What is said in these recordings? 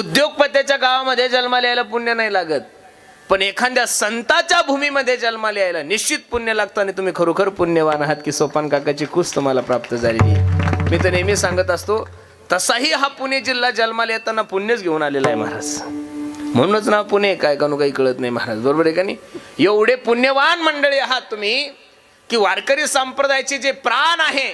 उद्योगपत्याच्या गावामध्ये जन्माला यायला पुण्य नाही लागत. पण एखाद्या संताच्या भूमीमध्ये जन्माला यायला निश्चित पुण्य लागतं आणि तुम्ही खरोखर पुण्यवान आहात की सोपान काकाची कुस तुम्हाला प्राप्त झालेली आहे. मी तर नेहमी सांगत असतो तसाही हा पुणे जिल्हा जन्माला येताना पुण्यच घेऊन आलेला आहे महाराज. म्हणूनच ना पुणे काय कानू काही कळत नाही महाराज. बरोबर आहे का नाही? एवढे पुण्यवान मंडळी आहात तुम्ही की वारकरी संप्रदायाचे जे प्राण आहे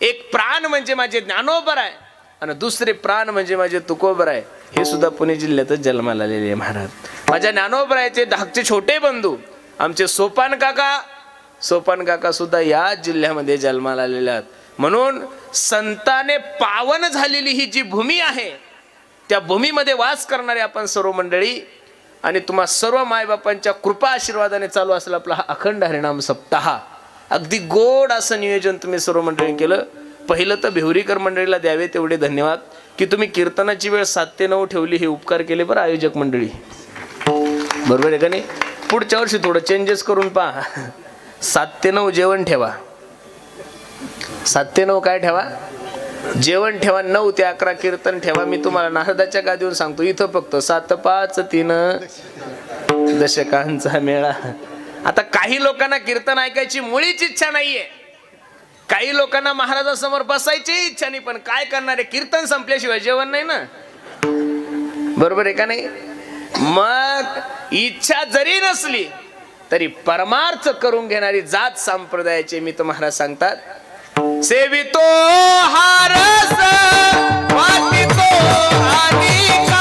एक प्राण म्हणजे माझे ज्ञानोबर आहे. आणि दुसरे प्राण म्हणजे माझे तुकोबराय हे सुद्धा पुणे जिल्ह्यातच जन्माला आलेले आहे महाराज. माझ्या ज्ञानोबरायचे धाकचे छोटे बंधू आमचे सोपान काका सोपान काका सुद्धा या जिल्ह्यामध्ये जन्माला आलेले आहेत. म्हणून संताने पावन झालेली ही जी भूमी आहे त्या भूमीमध्ये वास करणारे आपण सर्व मंडळी आणि तुम्हा सर्व मायबापांच्या कृपा आशीर्वादाने चालू असेल आपला हा अखंड हरिणाम सप्ताह. अगदी गोड असं नियोजन तुम्ही सर्व मंडळी केलं. पहिलं तर भिवरीकर मंडळीला द्यावे तेवढे धन्यवाद. की तुम्ही कीर्तनाची वेळ सात ते नऊ ठेवली हे उपकार केले बरं आयोजक मंडळी. बरोबर आहे का नाही? पुढच्या वर्षी थोडं चेंजेस करून पहा. सात ते नऊ जेवण ठेवा. सात ते नऊ काय ठेवा? जेवण ठेवा नऊ ते अकरा कीर्तन ठेवा. मी तुम्हाला नारदाच्या गादीवर सांगतो इथं फक्त सात पाच तीन दशकांचा मेळा. आता काही लोकांना कीर्तन ऐकायची मुळीच इच्छा नाहीये. काही लोकांना महाराजासमोर बसायची इच्छा नाही पण काय करणार कीर्तन संपल्याशिवाय जेवण नाही ना बरोबर आहे का नाही मग इच्छा जरी नसली तरी परमार्थ करून घेणारी जात संप्रदायाचे मी तुम्हाला महाराज सांगतात सेवितो हारस वाटितो अनिका.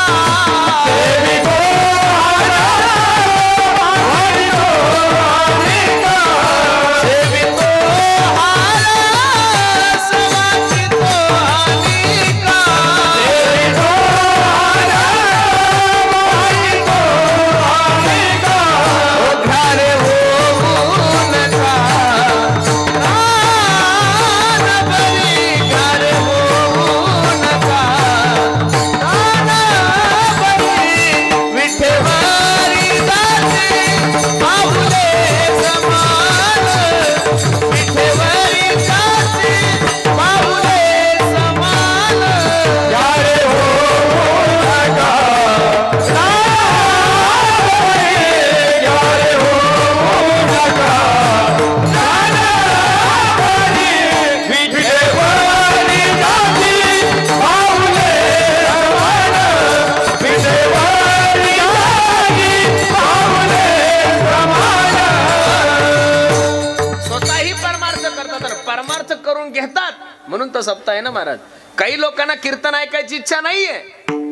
करून घेतात. म्हणून तो सप्ताह आहे ना महाराज? काही लोकांना कीर्तन ऐकायची इच्छा नाहीये.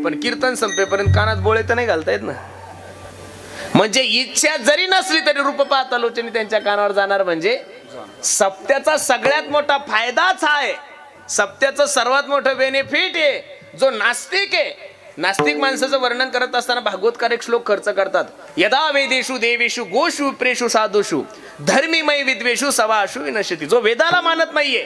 पण कीर्तन संपेपर्यंत कानात बोळे तर नाही घालता येत ना? म्हणजे इच्छा जरी नसली तरी रूप पाहता त्यांच्या कानावर जाणार म्हणजे सप्त्याचा सगळ्यात मोठा फायदाच आहे. सप्त्याचं सर्वात मोठं बेनिफिट आहे. जो नास्तिक आहे नास्तिक माणसाचं वर्णन करत असताना भागवतकार एक श्लोक खर्च करतात. यदा वेदेशु देवेशु गोषु प्रेषु साधुषु धर्मीमय विद्वेषु सवाशु विनशती जो वेदाला मानत नाहीये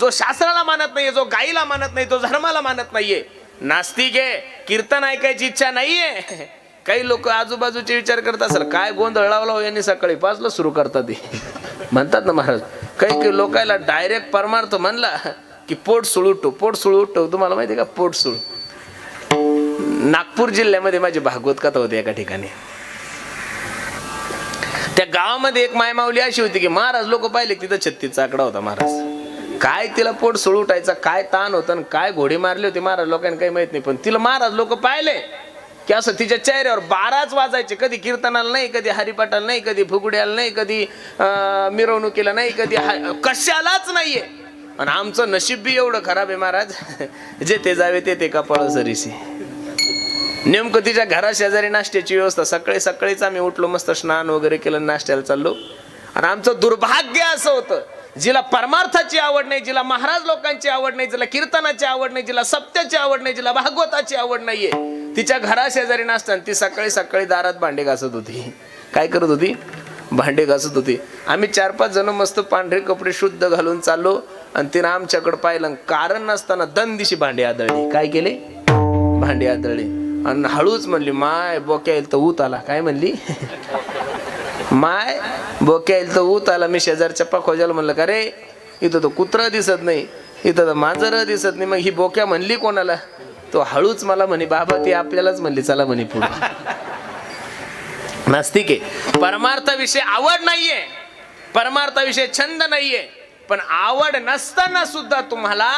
जो शास्त्राला मानत नाहीये जो गाईला मानत नाही तो धर्माला मानत नाहीये. नास्तिक आहे कीर्तन ऐकायची इच्छा नाहीये. काही लोक आजूबाजूचे विचार करत असेल काय गोंधळ लावला हो यांनी सकाळी? पाचला सुरू करतात म्हणतात ना महाराज काही काही लोकायला डायरेक्ट परमार्थ म्हणला की पोट सुळू उठतो पोट सुळू उठतो तुम्हाला माहिती का? पोट सुळू. नागपूर जिल्ह्यामध्ये माझी भागवत कथा होती एका ठिकाणी. त्या गावामध्ये एक मायमावली अशी होती की महाराज लोक पाहिले तिथं छत्तीसचा आकडा होता महाराज. काय तिला पोट सोड उठायचा काय ताण होता आणि काय घोडे मारले होते महाराज लोकांना काही माहीत नाही. पण तिला महाराज लोक पाहिले की असं तिच्या चेहऱ्यावर बाराच वाजायचे. कधी कीर्तनाला नाही कधी हरिपाठाला नाही कधी फुगड्याला नाही कधी मिरवणुकीला नाही कधी कशालाच नाहीये. आणि आमचं नशीब बी एवढं खराब आहे महाराज. जे ते जावे ते ते कपाळ सरीसी. नेमकं तिच्या घरा शेजारी नाश्त्याची व्यवस्था. सकाळी सकाळीच आम्ही उठलो मस्त स्नान वगैरे केलं नाश्त्याला चाललो. आणि आमचं दुर्भाग्य असं होतं जिला परमार्थाची आवड नाही जिला महाराज लोकांची आवड नाही जिला कीर्तनाची आवड नाही जिला सत्याची आवड नाही जिला भागवताची आवड नाहीये. तिच्या घरा शेजारी नाश्त्यानं ती सकाळी सकाळी दारात भांडे घासत होती. काय करत होती? भांडे घासत होती. आम्ही चार पाच जण मस्त पांढरे कपडे शुद्ध घालून चाललो आणि तिनं आमच्याकडे पाहिलं आणि कारण नसताना दन दिशी भांडे आदळली. काय केले? भांडे आदळले. आणि हळूच म्हणली माय बोक्या येईल तर ऊत आला. काय म्हणली? माय बोक्या येईल तर ऊत आला. मी शेजारच्या पाखोजाला म्हणलं का रे? इथं तो कुत्रा दिसत नाही. इथं तर मांजर दिसत नाही. मग ही बोक्या म्हणली कोणाला? तो हळूच मला म्हणे बाबा ती आपल्यालाच म्हणली चला म्हणे पुढे. नास्तिक आहे. परमार्थाविषयी आवड नाहीये. परमार्थाविषयी छंद नाहीये. पण आवड नसताना सुद्धा तुम्हाला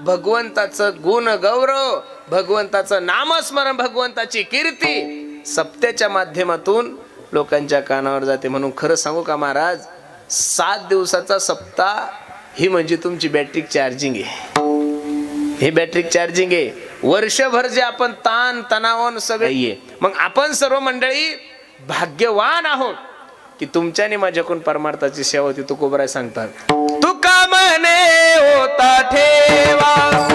भगवंताचं गुण गौरव भगवंताचं नामस्मरण भगवंताची कीर्ती सप्त्याच्या माध्यमातून लोकांच्या कानावर जाते. म्हणून खरं सांगू का महाराज सात दिवसाचा सप्ताह ही म्हणजे तुमची बॅटरी चार्जिंग आहे. हे बॅटरी चार्जिंग आहे. वर्षभर जे आपण ताण तणावन सगळे मग आपण सर्व मंडळी भाग्यवान आहोत की तुमच्याने माझ्याकडून परमार्थाची सेवा होती तुकोबराय सांगतात. तुका म्हणे होता ठेवा.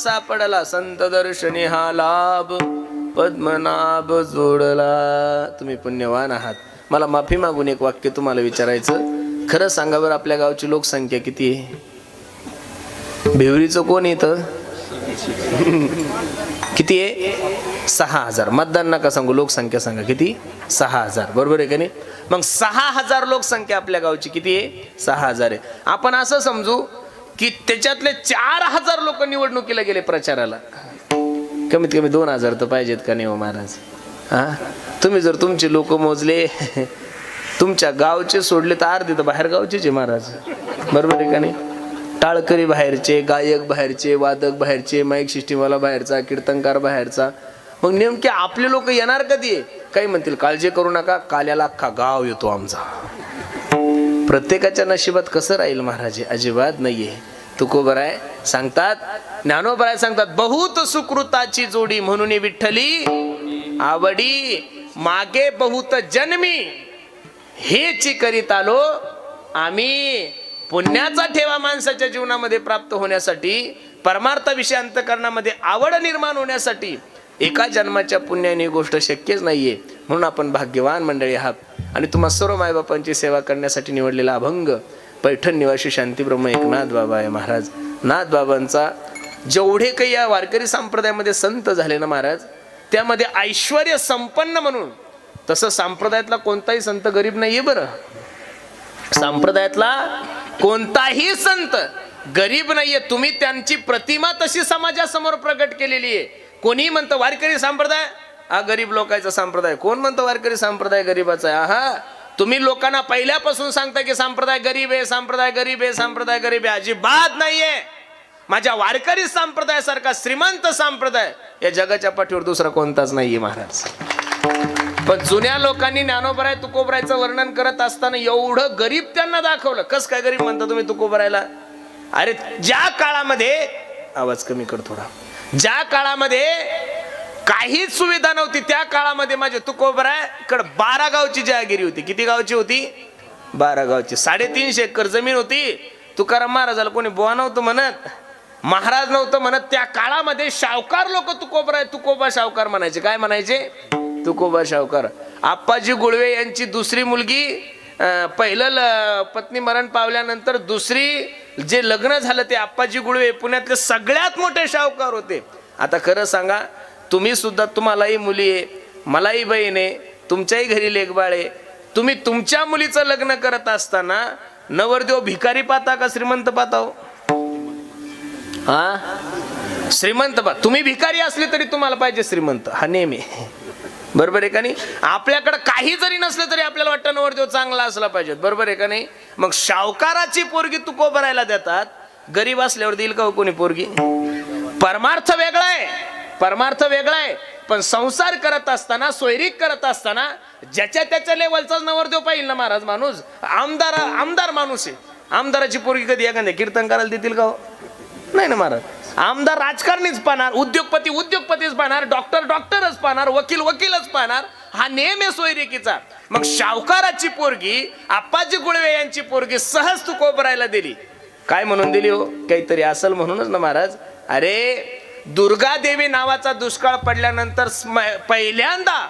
सापडला. संत दर्शनी हा लाभ. पद्मनाभ जोडला. तुम्ही पुण्यवान आहात. मला माफी मागून एक वाक्य तुम्हाला विचारायचं. खरं सांगा बरं आपल्या गावची लोकसंख्या किती आहे? भिवरीचं कोण येतं किती आहे? सहा हजार. मतदान नका सांगू लोकसंख्या सांगा. किती? सहा हजार. बरोबर आहे का नाही? मग सहा हजार लोकसंख्या आपल्या गावची किती आहे? सहा हजार आहे. आपण असं समजू की त्याच्यातले चार हजार लोक निवडणुकीला गेले प्रचाराला. कमीत कमी दोन हजार तर पाहिजेत का नाही हो महाराज? हा तुम्ही जर तुमचे लोक मोजले तुमच्या गावचे सोडले तर अर्धे तर बाहेर गावचेच आहे महाराज. बरोबर आहे का नाही? टाळकरी बाहेरचे गायक बाहेरचे वादक बाहेरचे माईक सिस्टीमवाला बाहेरचा कीर्तनकार बाहेरचा. मग नेमके आपले लोक येणार कधी आहे? काही म्हणतील काळजी करू नका काल्याला अख्खा गाव येतो आमचा. प्रत्येकाच्या नशिबात कसं राहील महाराज? अजिबात नाहीये. तुकोबराय सांगतात ज्ञानोबराय सांगतात बहुत सुकृताची जोडी म्हणून विठ्ठली आवडी मागे बहुत जन्मी. हेच करीत आलो आम्ही. पुण्याचा ठेवा माणसाच्या जीवनामध्ये प्राप्त होण्यासाठी परमार्थ विषय अंतकरणामध्ये आवड निर्माण होण्यासाठी एका जन्माच्या पुण्याने ही गोष्ट शक्यच नाहीये. म्हणून आपण भाग्यवान मंडळी आहात. आणि तुम्हा सर्व मायबापांची सेवा करण्यासाठी निवडलेला अभंग पैठण निवासी शांतीब्रह्म एकनाथ बाबा आहे महाराज. नाथ बाबांचा जेवढे काही या वारकरी संप्रदायामध्ये संत झाले ना महाराज त्यामध्ये ऐश्वर संपन्न म्हणून तसं संप्रदायातला कोणताही संत गरीब नाहीये बरं. संप्रदायातला कोणताही संत गरीब नाहीये. तुम्ही त्यांची प्रतिमा तशी समाजासमोर प्रकट केलेली आहे कोणी म्हणतं वारकरी संप्रदाय? हा गरीब लोकांचा संप्रदाय. कोण म्हणतं वारकरी संप्रदाय गरीबाचा आहे? हा तुम्ही लोकांना पहिल्यापासून सांगता की संप्रदाय गरीब आहे संप्रदाय गरीब आहे संप्रदाय गरीब आहे. अजिबात नाहीये. माझ्या वारकरी संप्रदायासारखा श्रीमंत संप्रदाय या जगाच्या पाठीवर दुसरा कोणताच नाहीये महाराज. पण जुन्या लोकांनी ज्ञानोबराय तुकोबरायचं वर्णन करत असताना एवढं गरीब त्यांना दाखवलं. कस काय गरीब म्हणता तुम्ही तुकोबरायला? अरे ज्या काळामध्ये आवाज कमी कर थोडा. ज्या काळामध्ये काहीच सुविधा नव्हती त्या काळामध्ये माझे तुकोबराय कड बारा गावची जहागिरी होती. किती गावची होती? बारा गावची. साडेतीनशे एकर जमीन होती. तुकाराम महाराजाला कोणी बुवा नव्हतं म्हणत महाराज नव्हतं म्हणत त्या काळामध्ये शावकार लोक तुकोबराय तुकोबा शावकार म्हणायचे. काय म्हणायचे? तुकोबा शावकार. आप्पाजी गुळवे यांची दुसरी मुलगी पहिलं ल- पत्नी मरण पावल्यानंतर दुसरी जे लग्न झालं ते आप्पाजी गुळवे पुण्यातले सगळ्यात मोठे शाहूकार होते. आता खरं सांगा तुम्ही सुद्धा तुम्हालाही मुली आहे मलाही बहीण आहे तुमच्याही घरी लेखबाळ आहे. तुम्ही तुमच्या मुलीचं लग्न करत असताना नवरदेव भिकारी पाहता का श्रीमंत पाहता हो? हा? श्रीमंत पा तुम्ही भिकारी असले तरी तुम्हाला पाहिजे श्रीमंत हा नेहमी. बरोबर आहे का नाही? आपल्याकडं काही जरी नसलं तरी आपल्याला वाटतं नवरदेव चांगला असला पाहिजे बरोबर आहे का नाही? मग सावकाराची पोरगी तू कोबरायला देतात. गरीब असल्यावर देईल का हो कोणी पोरगी? परमार्थ वेगळा आहे. परमार्थ वेगळा आहे. पण संसार करत असताना सोयरीक करत असताना ज्याच्या त्याच्या लेवलचाच नवरदेव पाहिजे ना महाराज माणूस? आमदार आमदार माणूस आहे. आमदाराची पोरगी कधी एखाद्या कीर्तन करायला देतील का हो? नाही ना महाराज. आमदार राजकारणीच पाहणार उद्योगपती उद्योगपतीच पाहणार डॉक्टर डॉक्टरच पाहणार वकील वकीलच पाहणार हा नेम आहे मग शावकाराची पोरगी आप्पाजी गुळवे यांची पोरगी सहज तू कोबरायला दिली. काय म्हणून दिली हो? काहीतरी असल म्हणूनच ना महाराज? अरे दुर्गा देवी नावाचा दुष्काळ पडल्यानंतर पहिल्यांदा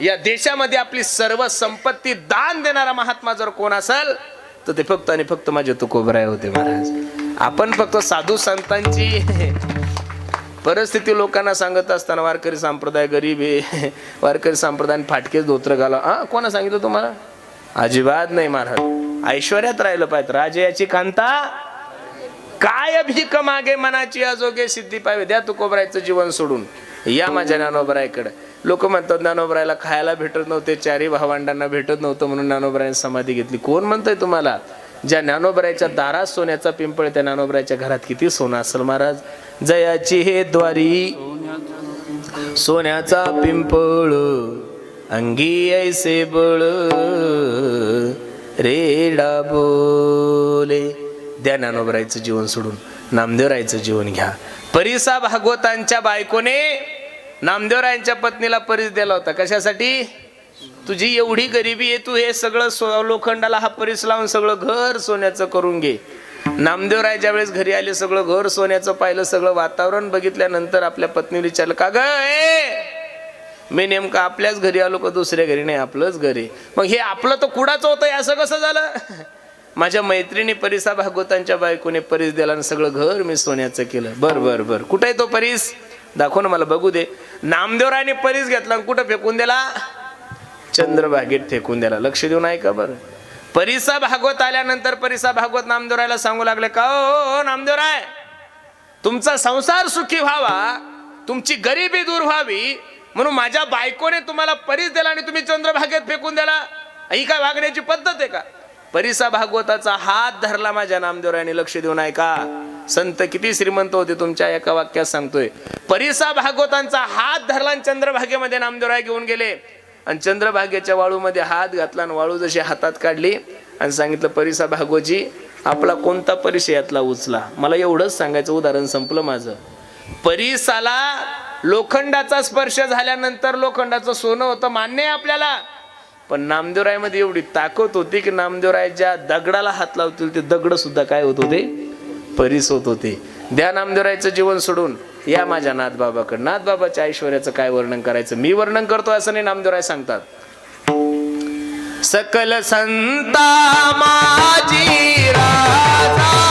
या देशामध्ये आपली सर्व संपत्ती दान देणारा महात्मा जर कोण असेल तर ते फक्त आणि फक्त माझे तुकोबराय होते महाराज. आपण फक्त साधू संतांची परिस्थिती लोकांना सांगत असताना वारकरी संप्रदाय गरीब आहे. वारकरी संप्रदाय फाटकेच धोत्र घाला. हा कोणा सांगितलं तुम्हाला? अजिबात नाही महाराज. ऐश्वर्यात राहिलं पाहिजे. राजे याची कांता? काय भीक मागे मनाची अजोगे सिद्धी पाहिजे. द्या तुकोबरायचं जीवन सोडून. या माझ्या ज्ञानोबरायकडे. लोक म्हणतात ज्ञानोबरायला खायला भेटत नव्हते चारी भावंडांना भेटत नव्हतं म्हणून ज्ञानोबरायने समाधी घेतली. कोण म्हणतंय तुम्हाला? ज्या ज्ञानोबरायच्या दारात सोन्याचा पिंपळ त्या ज्ञानोबरायच्या घरात किती सोनं असेल महाराज? जयाची हे द्वारी. सोन्याचा पिंपळ अंगी ऐसे बळ रेडा बोले द्या ज्ञानोबरायचं जीवन सोडून. नामदेवरायचं जीवन घ्या. परिसा भागवतांच्या बायकोने नामदेवरायांच्या पत्नीला परीस दिला होता. कशासाठी? तुझी एवढी गरिबी आहे तू हे सगळं लोखंडाला हा परीस लावून सगळं घर सोन्याचं करून घे. नामदेवराय ज्या वेळेस घरी आले सगळं घर सोन्याचं पाहिलं सगळं वातावरण बघितल्यानंतर आपल्या पत्नीला विचारलं का ग मी नेमकं आपल्याच घरी आलो का दुसऱ्या घरी? नाही आपलंच घरी मग हे आपलं तर कुडाचं होतं असं कसं झालं? माझ्या मैत्रिणी परिसा भागवतांच्या बायकोने परीस दिला आणि सगळं घर मी सोन्याचं केलं. बर बर बर. कुठे आहे तो परीस? दाखव ना मला बघू दे. नामदेवरायने परीस घेतला आणि कुठं फेकून दिला? चंद्रभागेत फेकून द्याला लक्ष देऊन ऐका बरं? परिसा भागवत आल्यानंतर परिसा भागवत नामदेवरायला सांगू लागले का हो, नामदेवराय तुमचा संसार सुखी व्हावा तुमची गरिबी दूर व्हावी म्हणून माझ्या बायकोने तुम्हाला परीस दिला आणि तुम्ही चंद्रभागेत फेकून दिला ही काय वागण्याची पद्धत आहे का? परिसा भागवताचा हात धरला माझ्या नामदेवरायाने. लक्ष देऊन ऐका संत किती श्रीमंत होते तुमच्या एका वाक्यात सांगतोय. परिसा भागवतांचा हात धरला आणि चंद्रभागेमध्ये नामदेवराय घेऊन गेले. आणि चंद्रभागेच्या वाळूमध्ये हात घातला आणि वाळू जशी हातात काढली आणि सांगितलं परिसा भागोजी आपला कोणता परिस यातला उचला? मला एवढंच सांगायचं उदाहरण संपलं माझं. परिसाला लोखंडाचा स्पर्श झाल्यानंतर लोखंडाचं सोनं होतं मान्य आहे आपल्याला. पण नामदेवरायमध्ये एवढी ताकद होती की नामदेवराय ज्या दगडाला हात लावतील ते दगड सुद्धा काय होत होते? परीस होत होते. द्या नामदेवरायचं जीवन सोडून. या माझ्या नाथबाबाकडे. नाथबाबाच्या ऐश्वर्याचं काय वर्णन करायचं? मी वर्णन करतो असं नाही नामदेवराय सांगतात. सकल संता माझी राजा.